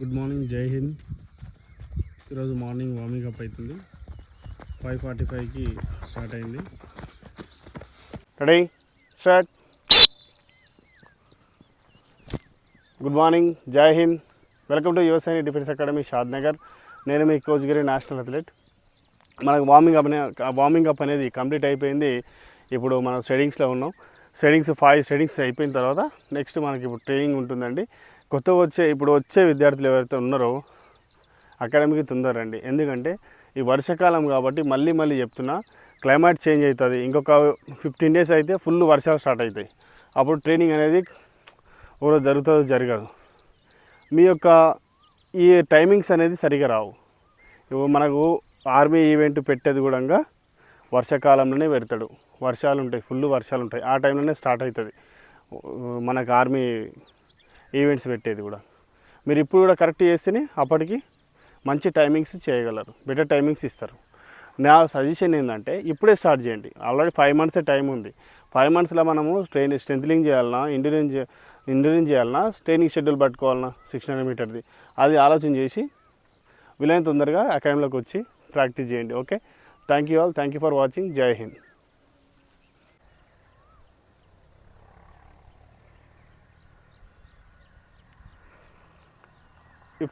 Good morning Jai Hind. ఈరోజు morning warming up అవుతుంది five forty ఫైవ్కి స్టార్ట్ అయింది. Ready start good morning Jai Hind. Welcome to యువసైని defence academy Shadnagar నేను మీ coach Giri national athlete మనకు warming up warming up అనేది complete అయిపోయింది. ఇప్పుడు మనం సెడింగ్స్లో ఉన్నాం. సెడింగ్స్ ఫైవ్ స్టడింగ్స్ అయిపోయిన తర్వాత నెక్స్ట్ మనకి ఇప్పుడు ట్రైనింగ్ ఉంటుందండి. కొత్తగా వచ్చే ఇప్పుడు వచ్చే విద్యార్థులు ఎవరైతే ఉన్నారో అకాడమీకి తొందరండి ఎందుకంటే ఈ వర్షాకాలం కాబట్టి మళ్ళీ మళ్ళీ చెప్తున్నా క్లైమేట్ చేంజ్ అవుతుంది. ఇంకొక ఫిఫ్టీన్ డేస్ అయితే ఫుల్ వర్షాలు స్టార్ట్ అవుతాయి. అప్పుడు ట్రైనింగ్ అనేది ఎవరో జరుగుతుందో జరగదు. మీ యొక్క ఈ టైమింగ్స్ అనేది సరిగా రావు. ఇప్పుడు మనకు ఆర్మీ ఈవెంట్ పెట్టేది కూడా వర్షాకాలంలోనే పెడతాడు. వర్షాలు ఉంటాయి ఫుల్ వర్షాలు ఉంటాయి. ఆ టైంలోనే స్టార్ట్ అవుతుంది. మనకు ఆర్మీ ఈవెంట్స్ పెట్టేది కూడా. మీరు ఇప్పుడు కూడా కరెక్ట్ చేస్తేనే అప్పటికి మంచి టైమింగ్స్ చేయగలరు. బెటర్ టైమింగ్స్ ఇస్తారు. నా సజెషన్ ఏంటంటే ఇప్పుడే స్టార్ట్ చేయండి. ఆల్రెడీ ఫైవ్ మంత్సే టైం ఉంది. ఫైవ్ మంత్స్లో మనము ట్రైన్ స్ట్రెంత్లింగ్ చేయాలన్నా ఇండ్యూరెన్స్ ఇండ్యూరెన్స్ చేయాలన్నా ట్రైనింగ్ షెడ్యూల్ పట్టుకోవాలన్నా సిక్స్ హండ్రెడ్ మీటర్ది అది ఆలోచన చేసి వీలైన తొందరగా అకాడమీలోకి వచ్చి ప్రాక్టీస్ చేయండి. Okay thank you all thank you for watching Jai Hind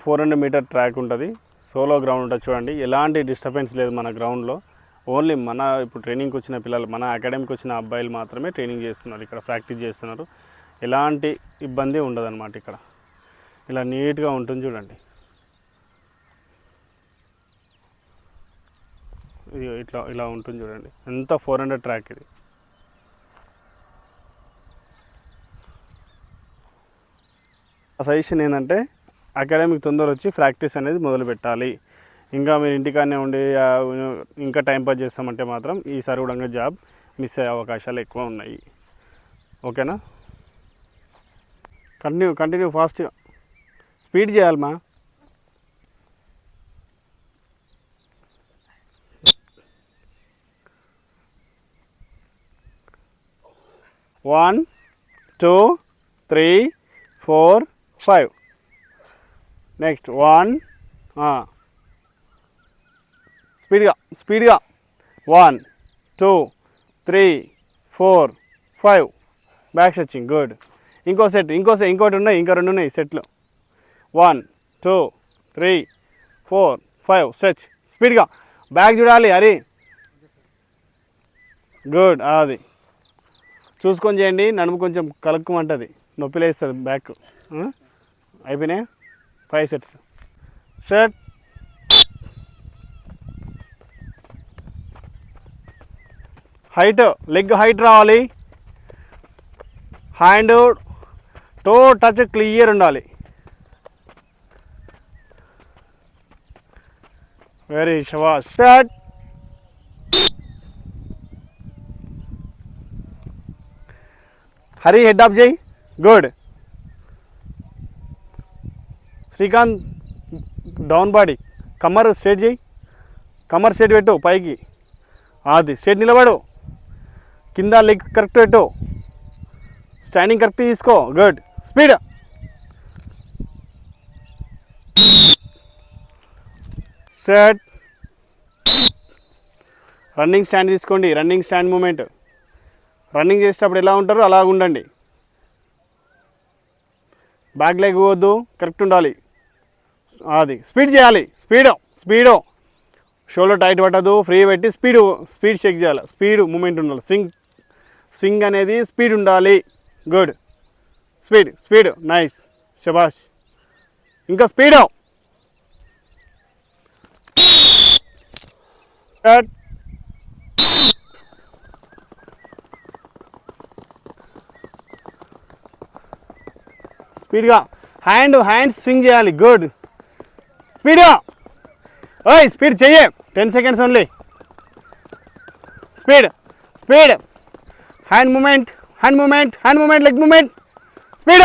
four hundred meter track ఉంటుంది. సోలో గ్రౌండ్ ఉంటుంది చూడండి. ఎలాంటి డిస్టర్బెన్స్ లేదు మన గ్రౌండ్లో. ఓన్లీ మన ఇప్పుడు ట్రైనింగ్కి వచ్చిన పిల్లలు మన అకాడమీకి వచ్చిన అబ్బాయిలు మాత్రమే ట్రైనింగ్ చేస్తున్నారు. ఇక్కడ ప్రాక్టీస్ చేస్తున్నారు. ఎలాంటి ఇబ్బంది ఉండదన్నమాట ఇక్కడ. ఇలా నీట్గా ఉంటుంది చూడండి. ఇట్లా ఇలా ఉంటుంది చూడండి. ఎంత ఫోర్ హండ్రెడ్ ట్రాక్ ఇది. సజెషన్ ఏంటంటే అకాడమిక్ తొందర వచ్చి ప్రాక్టీస్ అనేది మొదలు పెట్టాలి. ఇంకా మీరు ఇంటికాడనే ఉండి ఇంకా టైం పాస్ చేస్తామంటే మాత్రం ఈ సర్వడంగా జాబ్ మిస్ అయ్యే అవకాశాలు ఎక్కువ ఉన్నాయి. ఓకేనా? కంటిన్యూ కంటిన్యూ ఫాస్ట్గా స్పీడ్ చేయాలమ్మా one two three four five. Next one స్పీడ్గా స్పీడ్గా. One two three four five. Back stretching good. ఇంకో సెట్ ఇంకో సెట్ ఇంకోటి ఉన్నాయి ఇంకా రెండు ఉన్నాయి సెట్లు. One two three four five. Stretch. స్పీడ్గా. బ్యాక్ చూడాలి హరి. గుడ్ అది. చూసుకొని చేయండి నడుము కొంచెం కలుక్కుమంటుంది. నొప్పి లేస్తుంది బ్యాక్. అయిపోయినాయి? Five sets. Shirt height leg height రావాలి. హ్యాండ్ టో టచ్ క్లియర్ ఉండాలి. వెరీ షవాస్ సెట్. హరి హెడ్ ఆఫ్ చేయి. Good. Srikanth down body. కమ్మర్ straight చేయి. కమ్మర్ స్ట్రేట్ పెట్టు పైకి. అది స్ట్రేట్ నిలబడు. కింద లెగ్ కరెక్ట్ పెట్టు. స్టాండింగ్ కరెక్ట్ తీసుకో. Good. Speed. Straight running stand తీసుకోండి. Running stand movement. రన్నింగ్ చేసేటప్పుడు ఎలా ఉంటారో అలా ఉండండి బ్యాక్ లెగ్ పోవద్దు కరెక్ట్ ఉండాలి. అది. స్పీడ్ చేయాలి. స్పీడ్. స్పీడు. షోల్డర్ టైట్ పట్టదు. ఫ్రీ పెట్టి స్పీడ్ స్పీడ్ చెక్ చేయాలి. స్పీడ్ మూమెంట్ ఉండాలి. స్వింగ్ స్వింగ్ అనేది స్పీడ్ ఉండాలి. గుడ్. Speed speed. నైస్. శబాష్ ఇంకా స్పీడ్. కట్ స్పీడ్గా. హ్యాండ్ హ్యాండ్స్ స్వింగ్ చేయాలి. గుడ్. స్పీడ్. ఓయ్ స్పీడ్ చెయ్యి. Ten seconds only. Speed speed. Hand movement hand movement hand movement leg movement. Speed.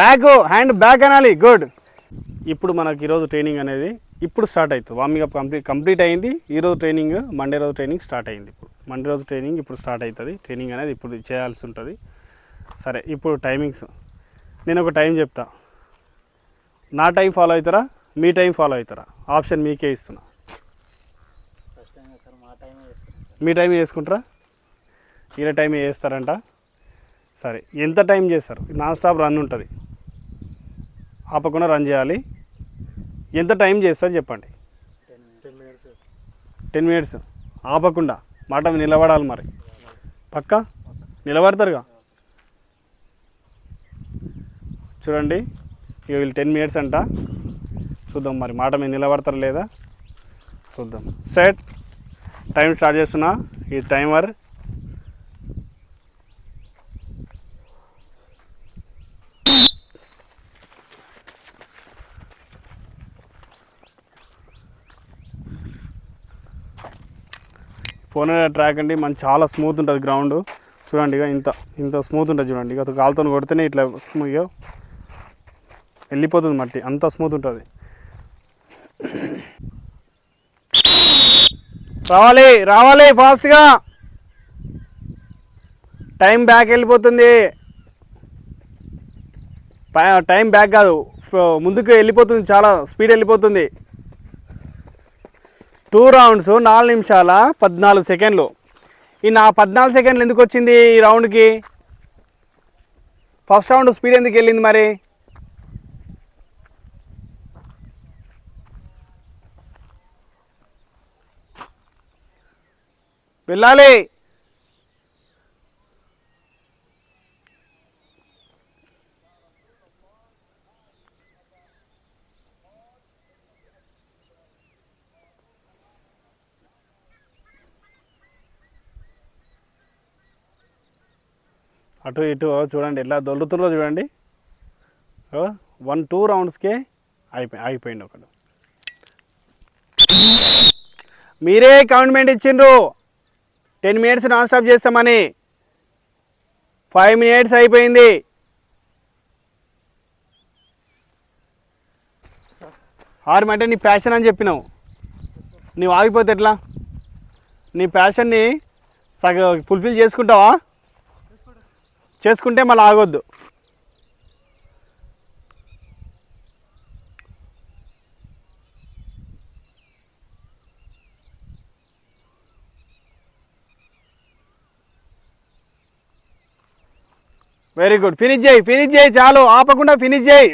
Back hand back అనాలి. Good. ఇప్పుడు మనకి ఈరోజు ట్రైనింగ్ అనేది ఇప్పుడు స్టార్ట్ అవుతుంది. వార్మింగ్ అప్ కంప్లీట్ కంప్లీట్ అయింది. ఈరోజు ట్రైనింగ్ మండే రోజు ట్రైనింగ్ స్టార్ట్ అయింది ఇప్పుడు. మండే రోజు ట్రైనింగ్ ఇప్పుడు స్టార్ట్ అవుతుంది. ట్రైనింగ్ అనేది ఇప్పుడు చేయాల్సి ఉంటుంది. సరే ఇప్పుడు టైమింగ్స్. నేను ఒక టైం చెప్తాను నా టైం ఫాలో అవుతారా? మీ టైం ఫాలో అవుతారా? ఆప్షన్ మీకే ఇస్తున్నా. మీ టైం వేసుకుంటారా? ఈయన టైం వేస్తారంట. సరే ఎంత టైం చేస్తారు? నాన్ స్టాప్ రన్ ఉంటుంది. ఆపకుండా రన్ చేయాలి. ఎంత టైం చేస్తారు చెప్పండి? Ten minutes. ఆపకుండా. మాట నిలబడాలి మరి. పక్క? నిలబడతారుగా? చూడండి. ఇక వీళ్ళు టెన్ మినిట్స్ అంట. చూద్దాం మరి మాట మీద నిలబడతారు లేదా? చూద్దాం. సెట్. టైం స్టార్ట్ చేస్తున్నా. ఈ టైమర్. ఫోన్ ట్రాక్ అండి. మన చాలా స్మూత్ ఉంటుంది గ్రౌండ్. చూడండి ఇక ఇంత ఇంత స్మూత్ ఉంటుంది చూడండి. ఇక కాలుతో కొడితేనే ఇట్లా స్మూ- ఇక వెళ్ళిపోతుంది మట్టి అంత స్మూత్ ఉంటుంది. రావాలి రావాలి ఫాస్ట్గా టైం బ్యాక్ వెళ్ళిపోతుంది. టైం బ్యాక్ కాదు ముందుకు వెళ్ళిపోతుంది చాలా స్పీడ్ వెళ్ళిపోతుంది. టూ రౌండ్స్ నాలుగు నిమిషాల పద్నాలుగు సెకండ్లు. ఈ నా పద్నాలుగు సెకండ్లు ఎందుకు వచ్చింది ఈ రౌండ్కి ఫస్ట్ రౌండ్ స్పీడ్ ఎందుకు వెళ్ళింది మరి? వెళ్ళాలి. అటు ఇటు చూడండి ఎట్లా దొల్లుతుందో చూడండి. వన్ టూ రౌండ్స్కే అయిపోయి ఆగిపోయింది ఒకడు. మీరే కమిట్మెంట్ ఇచ్చిండ్రు. టెన్ మినిట్స్ నాన్ స్టాప్ చేస్తామని. ఫైవ్ మినిట్స్ అయిపోయింది. ఆరు అంటే నీ ప్యాషన్ అని చెప్పినావు. నీవు ఆగిపోతే ఎట్లా? నీ ప్యాషన్ని సగ ఫుల్ఫిల్ చేసుకుంటావా? చేసుకుంటే మళ్ళీ ఆగొద్దు. వెరీ గుడ్ ఫినిష్ చేయి ఫినిష్ చేయి చాలు. ఆపకుండా ఫినిష్ చేయి.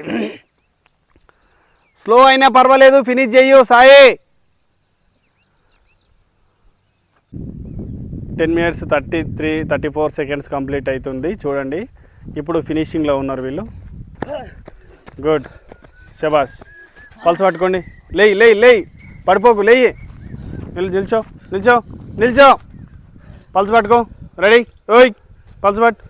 స్లో అయినా పర్వాలేదు ఫినిష్ చెయ్యు Sai. Ten minutes thirty three thirty four seconds complete అవుతుంది. చూడండి. ఇప్పుడు ఫినిషింగ్లో ఉన్నారు వీళ్ళు. గుడ్ శబాస్ పల్స్ పట్టుకోండి. లేయి లేయి లేయి. పడిపోకు లేయి. నిల్ నిల్చో నిల్చో నిల్చో. పల్స్ పట్టుకో. రెడీ ఓయ్ పల్స్ పట్టు